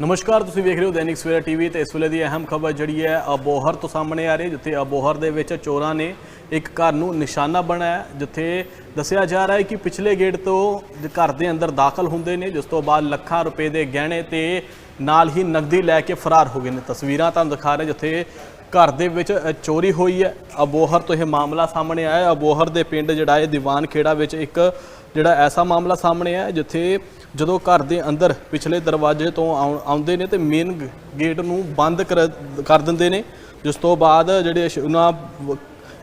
ਨਮਸਕਾਰ, ਤੁਸੀਂ ਵੇਖ ਰਹੇ ਹੋ ਦੈਨਿਕ ਸਵੇਰਾ ਟੀਵੀ ਤੇ ਇਸ ਵੇਲੇ ਦੀ ਅਹਿਮ ਖਬਰ ਜਿਹੜੀ ਹੈ, ਅਬੋਹਰ ਤੋਂ ਸਾਹਮਣੇ ਆ ਰਹੀ ਹੈ, ਜਿੱਥੇ ਅਬੋਹਰ ਦੇ ਵਿੱਚ ਚੋਰਾਂ ਨੇ ਇੱਕ ਘਰ ਨੂੰ ਨਿਸ਼ਾਨਾ ਬਣਾਇਆ, ਜਿੱਥੇ ਦੱਸਿਆ ਜਾ ਰਿਹਾ ਹੈ ਕਿ ਪਿਛਲੇ ਗੇਟ ਤੋਂ ਘਰ ਦੇ ਅੰਦਰ ਦਾਖਲ ਹੁੰਦੇ ਨੇ, ਜਿਸ ਤੋਂ ਬਾਅਦ ਲੱਖਾਂ ਰੁਪਏ ਦੇ ਗਹਿਣੇ ਤੇ ਨਾਲ ਹੀ ਨਕਦੀ ਲੈ ਕੇ ਫਰਾਰ ਹੋ ਗਏ ਨੇ। ਤਸਵੀਰਾਂ ਤੁਹਾਨੂੰ ਦਿਖਾ ਰਹੇ, ਜਿੱਥੇ ਘਰ ਦੇ ਵਿੱਚ ਚੋਰੀ ਹੋਈ ਹੈ। ਅਬੋਹਰ ਤੋਂ ਇਹ ਮਾਮਲਾ ਸਾਹਮਣੇ ਆਇਆ ਅਬੋਹਰ ਦੇ ਪਿੰਡ ਜਿਹੜਾ ਹੈ, ਦੀਵਾਨ ਖੇੜਾ ਵਿੱਚ ਇੱਕ ਜਿਹੜਾ ਐਸਾ ਮਾਮਲਾ ਸਾਹਮਣੇ ਆਇਆ ਜਿੱਥੇ ਜਦੋਂ ਘਰ ਦੇ ਅੰਦਰ ਪਿਛਲੇ ਦਰਵਾਜ਼ੇ ਤੋਂ ਆਉ- ਆਉਂਦੇ ਨੇ ਤੇ ਮੇਨ ਗੇਟ ਨੂੰ ਬੰਦ ਕਰ ਕਰ ਦਿੰਦੇ ਨੇ, ਜਿਸ ਤੋਂ ਬਾਅਦ ਜਿਹੜੇ ਉਹਨਾਂ ਵ-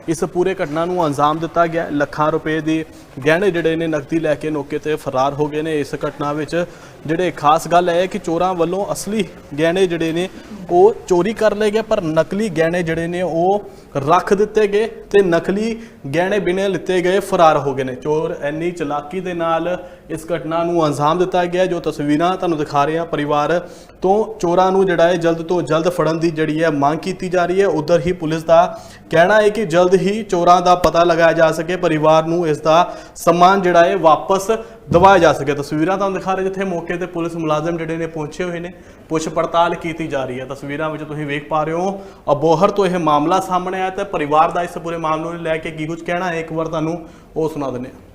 ਇਸ ਪੂਰੇ ਘਟਨਾ ਨੂੰ ਅੰਜਾਮ ਦਿੱਤਾ ਗਿਆ ਲੱਖਾਂ ਰੁਪਏ ਦੇ ਗਹਿਣੇ ਜਿਹੜੇ ਨੇ ਨਕਦੀ ਲੈ ਕੇ ਮੌਕੇ ਤੇ ਫਰਾਰ ਹੋ ਗਏ ਨੇ। ਇਸ ਘਟਨਾ ਵਿੱਚ ਜਿਹੜੇ ਖਾਸ ਗੱਲ ਹੈ ਕਿ ਚੋਰਾਂ ਵੱਲੋਂ ਅਸਲੀ ਗਹਿਣੇ ਜਿਹੜੇ ਨੇ, ਉਹ ਚੋਰੀ ਕਰ ਲਏ ਗਏ, ਪਰ ਨਕਲੀ ਗਹਿਣੇ ਜਿਹੜੇ ਨੇ, ਉਹ ਰੱਖ ਦਿੱਤੇ ਗਏ ਤੇ ਨਕਲੀ ਗਹਿਣੇ ਬਿਨੇ ਲਿੱਤੇ ਗਏ ਫਰਾਰ ਹੋ ਗਏ ਨੇ। ਚੋਰ ਇੰਨੀ ਚਲਾਕੀ ਦੇ ਨਾਲ ਇਸ ਘਟਨਾ ਨੂੰ ਅੰਜਾਮ ਦਿੱਤਾ ਗਿਆ ਜੋ ਤਸਵੀਰਾਂ ਤੁਹਾਨੂੰ ਦਿਖਾ ਰਹੇ ਹਾਂ। ਪਰਿਵਾਰ ਤੋਂ ਚੋਰਾਂ ਨੂੰ ਜਿਹੜਾ ਹੈ ਜਲਦ ਤੋਂ ਜਲਦ ਫੜਨ ਦੀ ਜਿਹੜੀ ਹੈ ਮੰਗ ਕੀਤੀ ਜਾ ਰਹੀ ਹੈ। ਉਧਰ ਹੀ ਪੁਲਿਸ ਦਾ ਕਹਿਣਾ ਹੈ ਕਿ ਜਲਦ ਹੀ ਚੋਰਾਂ ਦਾ ਪਤਾ ਲਗਾਇਆ ਜਾ ਸਕੇ, ਪਰਿਵਾਰ ਨੂੰ ਇਸ ਦਾ ਸਮਾਨ ਜਿਹੜਾ ਹੈ ਵਾਪਸ ਦਵਾਇਆ ਜਾ ਸਕੇ। ਤਸਵੀਰਾਂ ਤੁਹਾਨੂੰ ਦਿਖਾ ਰਹੇ ਜਿੱਥੇ ਮੌਕੇ ਤੇ ਪੁਲਿਸ ਮੁਲਾਜ਼ਮ ਜਿਹੜੇ ਨੇ ਪਹੁੰਚੇ ਹੋਏ ਨੇ, ਪੁੱਛ ਪੜਤਾਲ ਕੀਤੀ ਜਾ ਰਹੀ ਹੈ। ਤਸਵੀਰਾਂ ਵਿੱਚ ਤੁਸੀਂ ਵੇਖ ਪਾ ਰਹੇ ਹੋ, ਅਬੋਹਰ ਤੋਂ ਇਹ ਮਾਮਲਾ ਸਾਹਮਣੇ ਆਇਆ ਤੇ ਪਰਿਵਾਰ ਦਾ ਇਸ ਪੂਰੇ ਮਾਮਲੇ ਨੂੰ ਲੈ ਕੇ ਕੀ ਕੁਝ ਕਹਿਣਾ ਹੈ, ਇੱਕ ਵਾਰ ਤੁਹਾਨੂੰ ਉਹ ਸੁਣਾ ਦਿੰਦੇ ਹਾਂ।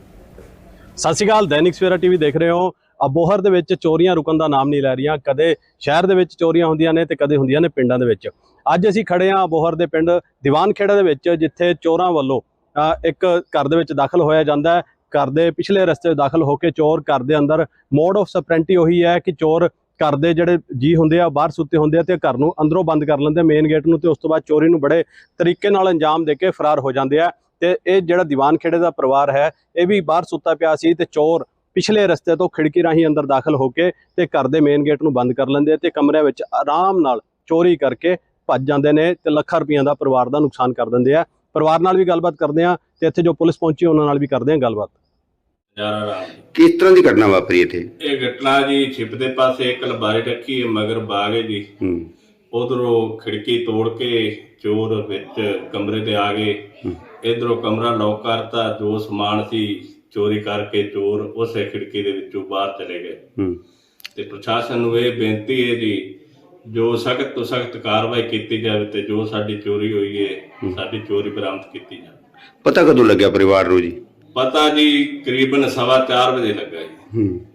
ਸਤਿ ਸ਼੍ਰੀ ਅਕਾਲ, ਦੈਨਿਕ ਸਵੇਰਾ ਟੀਵੀ ਦੇਖ ਰਹੇ ਹੋ। ਅਬੋਹਰ ਦੇ ਵਿੱਚ ਚੋਰੀਆਂ ਰੁਕਣ ਦਾ ਨਾਮ ਨਹੀਂ ਲੈ ਰਹੀਆਂ। ਕਦੇ ਸ਼ਹਿਰ ਦੇ ਵਿੱਚ ਚੋਰੀਆਂ ਹੁੰਦੀਆਂ ਨੇ ਤੇ ਕਦੇ ਹੁੰਦੀਆਂ ਨੇ ਪਿੰਡਾਂ ਦੇ ਵਿੱਚ। ਅੱਜ ਅਸੀਂ ਖੜੇ ਹਾਂ ਅਬੋਹਰ ਦੇ ਪਿੰਡ ਦੀਵਾਨਖੇੜਾ ਦੇ ਵਿੱਚ, ਜਿੱਥੇ ਚੋਰਾਂ ਵੱਲੋਂ ਇੱਕ ਘਰ ਦੇ ਵਿੱਚ ਦਾਖਲ ਹੋਇਆ ਜਾਂਦਾ ਹੈ। ਘਰ ਦੇ ਪਿਛਲੇ ਰਸਤੇ ਦਾਖਲ ਹੋ ਕੇ ਚੋਰ ਘਰ ਦੇ ਅੰਦਰ ਮੋਡ ਆਫ ਸਪਰੈਂਟੀ ਉਹੀ ਹੈ ਕਿ ਚੋਰ ਘਰ ਦੇ ਜਿਹੜੇ ਜੀ ਹੁੰਦੇ ਆ, ਬਾਹਰ ਸੁੱਤੇ ਹੁੰਦੇ ਆ ਤੇ ਘਰ ਨੂੰ ਅੰਦਰੋਂ ਬੰਦ ਕਰ ਲੈਂਦੇ ਮੇਨ ਗੇਟ ਨੂੰ ਤੇ ਉਸ ਤੋਂ ਬਾਅਦ ਚੋਰੀ ਨੂੰ ਬੜੇ ਤਰੀਕੇ ਨਾਲ ਅੰਜਾਮ ਦੇ ਕੇ ਫਰਾਰ ਹੋ ਜਾਂਦੇ ਆ। ਤੇ ਇਹ ਜਿਹੜਾ ਦੀਵਾਨ ਖੇੜੇ ਦਾ ਪਰਿਵਾਰ ਹੈ, ਇਹ ਵੀ ਬਾਹਰ ਸੁੱਤਾ ਪਿਆ ਸੀ ਤੇ ਚੋਰ ਪਿਛਲੇ ਰਸਤੇ ਤੋਂ ਖਿੜਕੀ ਰਾਹੀਂ ਅੰਦਰ ਦਾਖਲ ਹੋ ਕੇ ਤੇ ਘਰ ਦੇ ਮੇਨ ਗੇਟ ਨੂੰ ਬੰਦ ਕਰ ਲੈਂਦੇ ਆ ਤੇ ਕਮਰਿਆਂ ਵਿੱਚ ਆਰਾਮ ਨਾਲ ਚੋਰੀ ਕਰਕੇ ਭੱਜ ਜਾਂਦੇ ਨੇ ਤੇ ਲੱਖਾਂ ਰੁਪਈਆਂ ਦਾ ਪਰਿਵਾਰ ਦਾ ਨੁਕਸਾਨ ਕਰ ਦਿੰਦੇ ਆ। ਪਰਿਵਾਰ ਨਾਲ ਵੀ ਗੱਲਬਾਤ ਕਰਦੇ ਆ ਤੇ ਇੱਥੇ ਜੋ ਪੁਲਿਸ ਪਹੁੰਚੀ ਉਹਨਾਂ ਨਾਲ ਵੀ ਕਰਦੇ ਆ ਗੱਲਬਾਤ। ਕਿਸ ਤਰ੍ਹਾਂ ਦੀ ਘਟਨਾ ਵਾਪਰੀ ਇੱਥੇ? ਇਹ ਘਟਨਾ ਜੀ ਛਿਪ ਦੇ ਪਾਸੇ ਇੱਕ ਲਬਾਰੀ ਰੱਖੀ ਹੈ, ਮਗਰ ਬਾਗ ਹੈ ਜੀ। ਹੂੰ। ਉਧਰੋਂ ਖਿੜਕੀ ਤੋੜ ਕੇ ਚੋਰ ਵਿੱਚ ਕਮਰੇ ਤੇ ਆ ਗਏ। ਇਧਰੋਂ ਕਮਰਾ ਲੌਕ ਕਰਤਾ ਜੋ ਸਮਾਨ ਸੀ ਚੋਰੀ ਕਰਕੇ ਚੋਰ ਉਸੇ ਖਿੜਕੀ ਦੇ ਵਿੱਚੋਂ ਬਾਹਰ ਚਲੇ ਗਏ। ਤੇ ਪ੍ਰਸ਼ਾਸਨ ਨੂੰ ਇਹ ਬੇਨਤੀ ਹੈ ਜੀ ਜੋ ਸਖਤ ਤੋਂ ਸਖਤ ਕਾਰਵਾਈ ਕੀਤੀ ਜਾਵੇ ਤੇ ਜੋ ਸਾਡੀ ਚੋਰੀ ਹੋਈ ਹੈ ਸਾਡੀ ਚੋਰੀ ਬਰਾਮਦ ਕੀਤੀ ਜਾਵੇ। ਪਤਾ ਕਦੋਂ ਲੱਗਿਆ ਪਰਿਵਾਰ ਨੂੰ ਜੀ? ਪਤਾ ਜੀ ਕਰੀਬਨ ਸਵਾ ਚਾਰ ਵਜੇ ਲੱਗਾ ਜੀ। ਹੂੰ।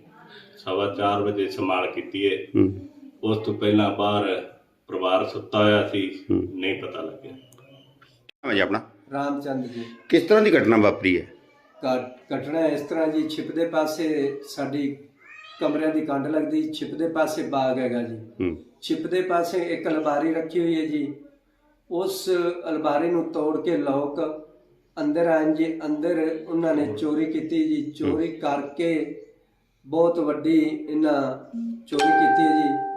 ਸਵਾ ਚਾਰ ਵਜੇ ਸੰਭਾਲ ਕੀਤੀ ਹੈ। ਹੂੰ। ਉਸ ਤੋਂ ਪਹਿਲਾਂ ਬਾਹਰ ਪਰਿਵਾਰ ਸੁੱਤਾ ਹੋਇਆ ਸੀ। ਨਹੀਂ ਪਤਾ ਲੱਗਿਆ। ਹਾਂ ਜੀ ਆਪਣਾ? ਰਾਮਚੰਦ ਜੀ। ਕਿਸ ਤਰ੍ਹਾਂ ਦੀ ਘਟਨਾ ਵਾਪਰੀ ਹੈ? ਘਟਨਾ ਇਸ ਤਰ੍ਹਾਂ ਜੀ ਛਿਪ ਦੇ ਪਾਸੇ ਸਾਡੀ ਕਮਰਿਆਂ ਦੀ ਕੰਧ ਲੱਗਦੀ ਛਿਪ ਦੇ ਪਾਸੇ ਬਾਗ ਹੈਗਾ ਜੀ। ਛਿਪ ਦੇ ਪਾਸੇ ਇੱਕ ਅਲਮਾਰੀ ਰੱਖੀ ਹੋਈ ਹੈ ਜੀ। ਉਸ ਅਲਮਾਰੀ ਨੂੰ ਤੋੜ ਕੇ ਲੋਕ ਅੰਦਰ ਆਏ ਜੀ। ਅੰਦਰ ਉਹਨਾਂ ਨੇ ਚੋਰੀ ਕੀਤੀ ਜੀ। ਚੋਰੀ ਕਰਕੇ ਬਹੁਤ ਵੱਡੀ ਇਹਨਾਂ ਚੋਰੀ ਕੀਤੀ ਹੈ ਜੀ।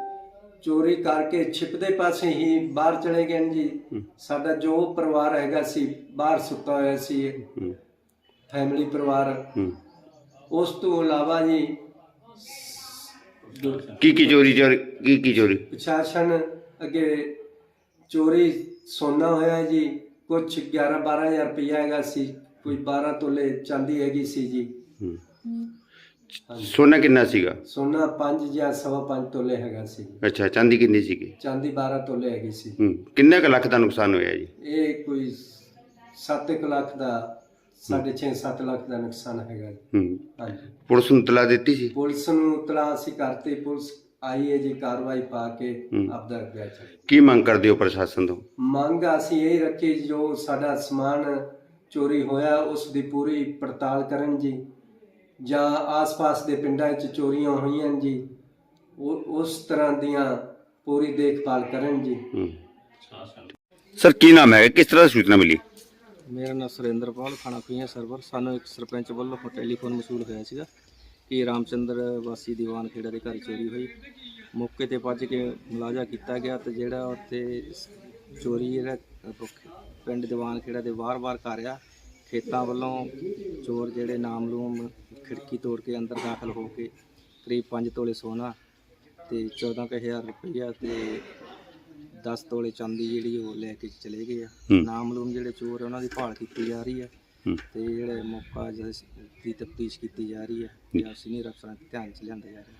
ਚੋਰੀ ਕਰਕੇ ਛਿਪ ਦੇ ਪਾਸੇ ਹੀ ਬਾਹਰ ਚਲੇ ਗਏ ਨੇ ਜੀ। ਸਾਡਾ ਜੋ ਪਰਿਵਾਰ ਹੈਗਾ ਸੀ ਬਾਹਰ ਸੁੱਤਾ ਹੋਇਆ ਸੀ। ਫੈਮਿਲੀ ਪਰਿਵਾਰ। ਹੂੰ। ਉਸ ਤੋਂ ਇਲਾਵਾ ਜੀ ਕੀ ਕੀ ਚੋਰੀ ਚੋਰੀ ਕੀ ਕੀ ਚੋਰੀ? ਪ੍ਰਸ਼ਾਸਨ ਅੱਗੇ ਚੋਰੀ ਸੋਨਾ ਹੋਇਆ ਹੈ ਜੀ ਕੁਝ 11 12000 ਰੁਪਇਆ ਹੈਗਾ ਸੀ। ਕੋਈ 12 ਤੋਲੇ ਚਾਂਦੀ ਹੈਗੀ ਸੀ ਜੀ। ਹੂੰ। ਹਾਂਜੀ। ਸੋਨਾ ਕਿੰਨਾ ਸੀਗਾ? ਸੋਨਾ 5 ਜਾਂ ਸਵਾ 5 ਤੋਲੇ ਹੈਗਾ ਸੀ। ਅੱਛਾ ਚਾਂਦੀ ਕਿੰਨੀ ਸੀਗੀ? ਚਾਂਦੀ 12 ਤੋਲੇ ਹੈਗੀ ਸੀ। ਹੂੰ। ਕਿੰਨੇ ਕੁ ਲੱਖ ਦਾ ਨੁਕਸਾਨ ਹੋਇਆ ਜੀ? ਇਹ ਕੋਈ 7 ਲੱਖ ਦਾ 6.5 7 ਲੱਖ ਦਾ ਨੁਕਸਾਨ ਹੈਗਾ ਜੀ। ਹੂੰ। ਹਾਂਜੀ। ਪੁਲਿਸ ਨੂੰ ਤਲਾ ਦਿੱਤੀ ਸੀ? ਪੁਲਿਸ ਨੂੰ ਤਲਾਸ਼ ਅਸੀਂ ਕਰਤੇ ਪੁਲਿਸ ਆਈ ਹੈ ਜੀ ਕਾਰਵਾਈ ਪਾ ਕੇ ਹੂੰ। ਆਪਦਾ ਅੱਗੇ ਚੱਲੇ ਕੀ ਮੰਗ ਕਰਦੇ ਹੋ ਪ੍ਰਸ਼ਾਸਨ ਤੋਂ? ਮੰਗ ਅਸੀਂ ਇਹ ਰੱਖੀ ਜੋ ਸਾਡਾ ਸਮਾਨ ਚੋਰੀ ਹੋਇਆ ਉਸ ਦੀ ਪੂਰੀ ਪੜਤਾਲ ਕਰਨ ਜੀ। ਜਾਂ ਆਸ-ਪਾਸ ਦੇ ਪਿੰਡਾਂ ਵਿੱਚ ਚੋਰੀਆਂ ਹੋਈਆਂ ਜੀ ਉਹ ਉਸ ਤਰ੍ਹਾਂ ਦੀਆਂ ਪੂਰੀ ਦੇਖਭਾਲ ਕਰਨ ਜੀ। ਹੂੰ। ਸਰ ਕੀ ਨਾਮ ਹੈ? ਕਿਸ ਤਰ੍ਹਾਂ ਦੀ ਸੂਚਨਾ ਮਿਲੀ? ਮੇਰਾ ਨਾਮ ਸੁਰਿੰਦਰਪਾਲ ਖਾਣਾ ਪੀਆ ਸਰਵਰ। ਸਾਨੂੰ ਇੱਕ ਸਰਪੰਚ ਵੱਲੋਂ ਟੈਲੀਫੋਨ ਮਸੂਲ ਹੋਇਆ ਸੀਗਾ ਕਿ ਰਾਮਚੰਦਰ ਵਾਸੀ ਦੀਵਾਨ ਖੇੜਾ ਦੇ ਘਰ ਚੋਰੀ ਹੋਈ। ਮੌਕੇ ਤੇ ਭੱਜ ਕੇ ਮੁਲਾਜ਼ਾ ਕੀਤਾ ਗਿਆ ਤੇ ਜਿਹੜਾ ਉੱਥੇ ਚੋਰੀ ਜਿਹੜਾ ਪਿੰਡ ਦੀਵਾਨ ਖੇੜਾ ਦੇ ਵਾਰ-ਵਾਰ ਕਰ ਆ, ਖੇਤਾਂ ਵੱਲੋਂ ਚੋਰ ਜਿਹੜੇ ਨਾਮਲੂਮ ਖਿੜਕੀ ਤੋੜ ਕੇ ਅੰਦਰ ਦਾਖਲ ਹੋ ਕੇ ਕਰੀਬ 5 ਤੋਲੇ ਸੋਨਾ ਤੇ 14000 ਰੁਪਈਆ ਤੇ 10 ਤੋਲੇ ਚਾਂਦੀ ਜਿਹੜੀ ਉਹ ਲੈ ਕੇ ਚਲੇ ਗਏ ਆ। ਨਾਮਲੂਮ ਜਿਹੜੇ ਚੋਰ ਆ ਉਹਨਾਂ ਦੀ ਭਾਲ ਕੀਤੀ ਜਾ ਰਹੀ ਹੂੰ। ਤੇ ਜਿਹੜੇ ਮੌਕਾ ਜਿਸ ਦੀ ਤਫਤੀਸ਼ ਕੀਤੀ ਜਾ ਰਹੀ ਹੈ। ਜਾਂ ਸੀਨੀਅਰ ਅਫਸਰਾਂ ਦੇ ਧਿਆਨ ਚ ਲਿਆਂਦੇ ਜਾ ਰਹੇ।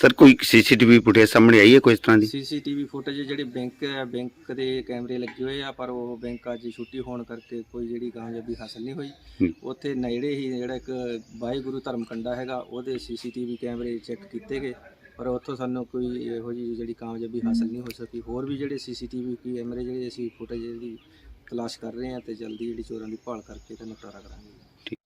ਸਰ ਕੋਈ ਸੀਸੀਟੀਵੀ ਫੁਟੇਜ ਸਾਹਮਣੇ ਆਈ ਹੈ ਕੋਈ ਇਸ ਤਰ੍ਹਾਂ ਦੀ? ਸੀਸੀਟੀਵੀ ਫੁਟੇਜ ਜਿਹੜੇ ਬੈਂਕ ਹੈ ਬੈਂਕ ਦੇ ਕੈਮਰੇ ਲੱਗੇ ਹੋਏ ਆ ਪਰ ਉਹ ਬੈਂਕ ਅੱਜ ਛੁੱਟੀ ਹੋਣ ਕਰਕੇ ਕੋਈ ਜਿਹੜੀ ਕਾਮਯਾਬੀ ਹਾਸਲ ਨਹੀਂ ਹੋਈ। ਉੱਥੇ ਨੇੜੇ ਹੀ ਜਿਹੜਾ ਇੱਕ ਵਾਹਿਗੁਰੂ ਧਰਮ ਕੰਡਾ ਹੈਗਾ ਉਹਦੇ ਸੀਸੀਟੀਵੀ ਕੈਮਰੇ ਚੈੱਕ ਕੀਤੇ ਗਏ। ਪਰ ਉੱਥੋਂ ਸਾਨੂੰ ਕੋਈ ਇਹੋ ਜਿਹੀ ਜਿਹੜੀ ਕਾਮਯਾਬੀ ਹਾਸਲ ਨਹੀਂ ਹੋ ਸਕੀ। ਹੋਰ ਵੀ ਜਿਹੜੇ ਸੀਸੀਟੀਵੀ ਕੈਮਰੇ ਜਿਹੜੇ ਅਸੀਂ ਫੁਟੇਜ ਦੀ ਤਲਾਸ਼ ਕਰ ਰਹੇ ਹਾਂ ਤੇ ਜਲਦੀ ਜਿਹੜੀ ਚੋਰਾਂ ਦੀ ਭਾਲ ਕਰਕੇ ਤੇ ਨਿਪਟਾਰਾ ਕਰਾਂਗੇ।